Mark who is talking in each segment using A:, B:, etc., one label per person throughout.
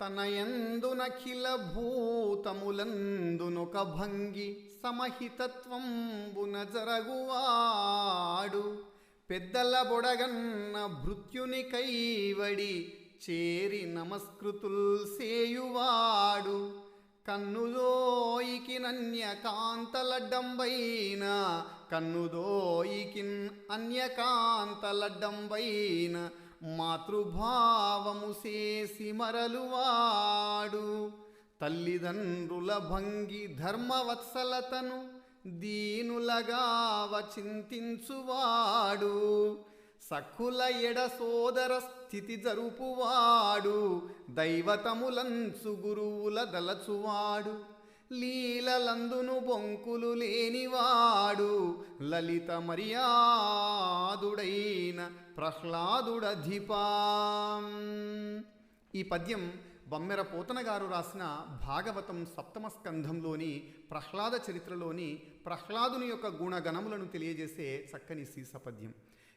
A: తనయందునఖిల భూతములందునొక భంగి సమహితత్వంబున జరగువాడు. పెద్దల బొడగన్న భృత్యుని కైవడి చేరి నమస్కృతుల్ సేయువాడు. కన్నుదోయికి నన్యకాంతలడ్డంబైన కన్నుదోయికిన్ అన్యకాంతలడ్డంబైన మాతృభావము చేసి మరలువాడు. తల్లిదండ్రుల భంగి ధర్మవత్సలతను దీనులగావ చింతించువాడు సఖుల ఎడ సోదర స్థితి జరుపువాడు. దైవతములంచు గురువుల దలచువాడు. లీలలందును బొంకులు లేనివాడు లలిత మర్యాదుడైన ప్రహ్లాదుడధిపా. ఈ పద్యం బమ్మెర పోతన గారు రాసిన భాగవతం సప్తమ స్కంధంలోని ప్రహ్లాద చరిత్రలోని ప్రహ్లాదుని యొక్క గుణగణములను తెలియజేసే చక్కని సీసపద్యం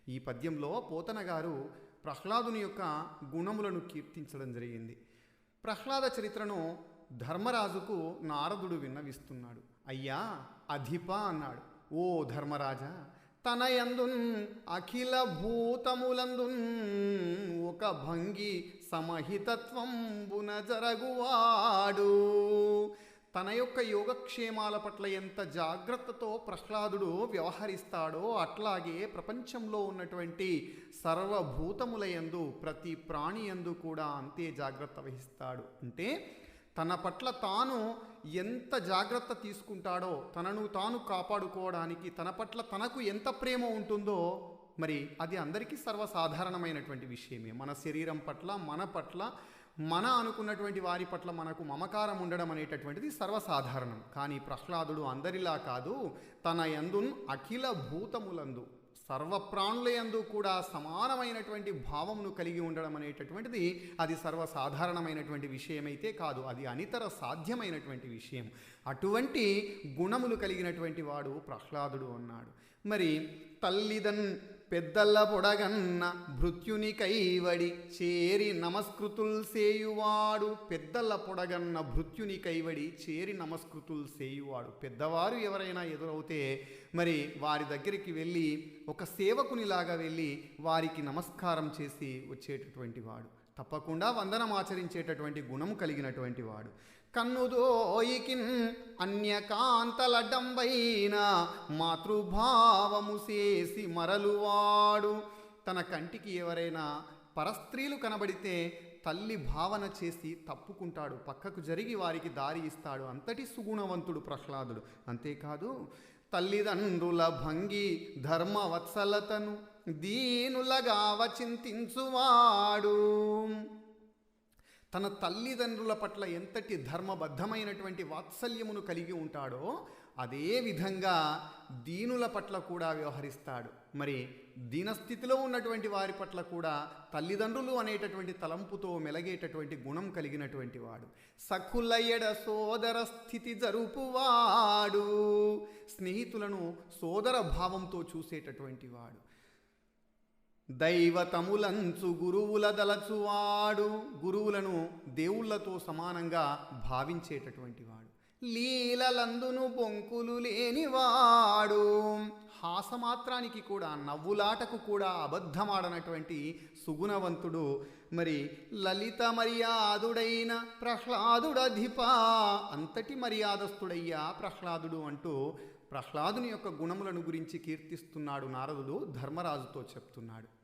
A: ఈ పద్యంలో పోతన గారు ప్రహ్లాదుని యొక్క గుణములను కీర్తించడం జరిగింది. ప్రహ్లాద చరిత్రను ధర్మరాజుకు నారదుడు విన్నవిస్తున్నాడు. అయ్యా అధిప అన్నాడు. ఓ ధర్మరాజా తన యందున్ అఖిల భూతములందున్ ఒక భంగి సమహితత్వంబున జరగువాడు. తన యొక్క యోగక్షేమాల పట్ల ఎంత జాగ్రత్తతో ప్రహ్లాదుడు వ్యవహరిస్తాడో అట్లాగే ప్రపంచంలో ఉన్నటువంటి సర్వభూతముల యందు ప్రతి ప్రాణి యందు కూడా అంతే జాగ్రత్త వహిస్తాడు. అంటే తన పట్ల తాను ఎంత జాగ్రత్త తీసుకుంటాడో తనను తాను కాపాడుకోవడానికి తన పట్ల తనకు ఎంత ప్రేమ ఉంటుందో మరి అది అందరికీ సర్వసాధారణమైనటువంటి విషయమే. మన శరీరం పట్ల మన పట్ల మన అనుకున్నటువంటి వారి పట్ల మనకు మమకారం ఉండడం అనేటటువంటిది సర్వసాధారణం. కానీ ప్రహ్లాదుడు అందరిలా కాదు తన యందున్ అఖిల భూతములందు సర్వప్రాణులయందు కూడా సమానమైనటువంటి భావమును కలిగి ఉండడం అనేటటువంటిది అది సర్వసాధారణమైనటువంటి విషయమైతే కాదు. అది అనితర సాధ్యమైనటువంటి విషయం. అటువంటి గుణములు కలిగినటువంటి వాడు ప్రహ్లాదుడు అన్నాడు. మరి తల్లిదన్ పెద్దల పొడగన్న భృత్యుని కైవడి చేరి నమస్కృతుల్ సేయువాడు. పెద్దల పొడగన్న భృత్యుని కైవడి చేరి నమస్కృతుల్ సేయువాడు. పెద్దవారు ఎవరైనా ఎదురవుతే మరి వారి దగ్గరికి వెళ్ళి ఒక సేవకునిలాగా వెళ్ళి వారికి నమస్కారం చేసి వచ్చేటటువంటి వాడు. తప్పకుండా వందనం ఆచరించేటటువంటి గుణం కలిగినటువంటి వాడు. కన్నుదోయికిన్ అన్యకాంతలడ్డంబైన మాతృభావము చేసి మరలువాడు. తన కంటికి ఎవరైనా పరస్త్రీలు కనబడితే తల్లి భావన చేసి తప్పుకుంటాడు. పక్కకు జరిగి వారికి దారి ఇస్తాడు. అంతటి సుగుణవంతుడు ప్రహ్లాదుడు. అంతేకాదు తల్లిదండ్రుల భంగి ధర్మవత్సలతను దీనులగావ చింతించువాడు తన తల్లిదండ్రుల పట్ల ఎంతటి ధర్మబద్ధమైనటువంటి వాత్సల్యమును కలిగి ఉంటాడో అదే విధంగా దీనుల పట్ల కూడా వ్యవహరిస్తాడు. మరి దీనస్థితిలో ఉన్నటువంటి వారి పట్ల కూడా తల్లిదండ్రులు అనేటటువంటి తలంపుతో మెలగేటటువంటి గుణం కలిగినటువంటి వాడు. సఖులయ్యడ సోదర స్థితి జరుపువాడు. స్నేహితులను సోదర భావంతో చూసేటటువంటి వాడు. దైవతములంచు గురువుల దలచువాడు. గురువులను దేవుళ్ళతో సమానంగా భావించేటటువంటి వాడు లీలలందును పొంకులు లేనివాడు. హాసమాత్రానికి కూడా నవ్వులాటకు కూడా అబద్ధమాడనటువంటి సుగుణవంతుడు. మరి లలిత మర్యాదుడైన ప్రహ్లాదుడధిప అంతటి మర్యాదస్తుడయ్యా ప్రహ్లాదుడు అంటూ ప్రహ్లాదుని యొక్క గుణములను గురించి కీర్తిస్తున్నాడు నారదుడు ధర్మరాజుతో చెప్తున్నాడు.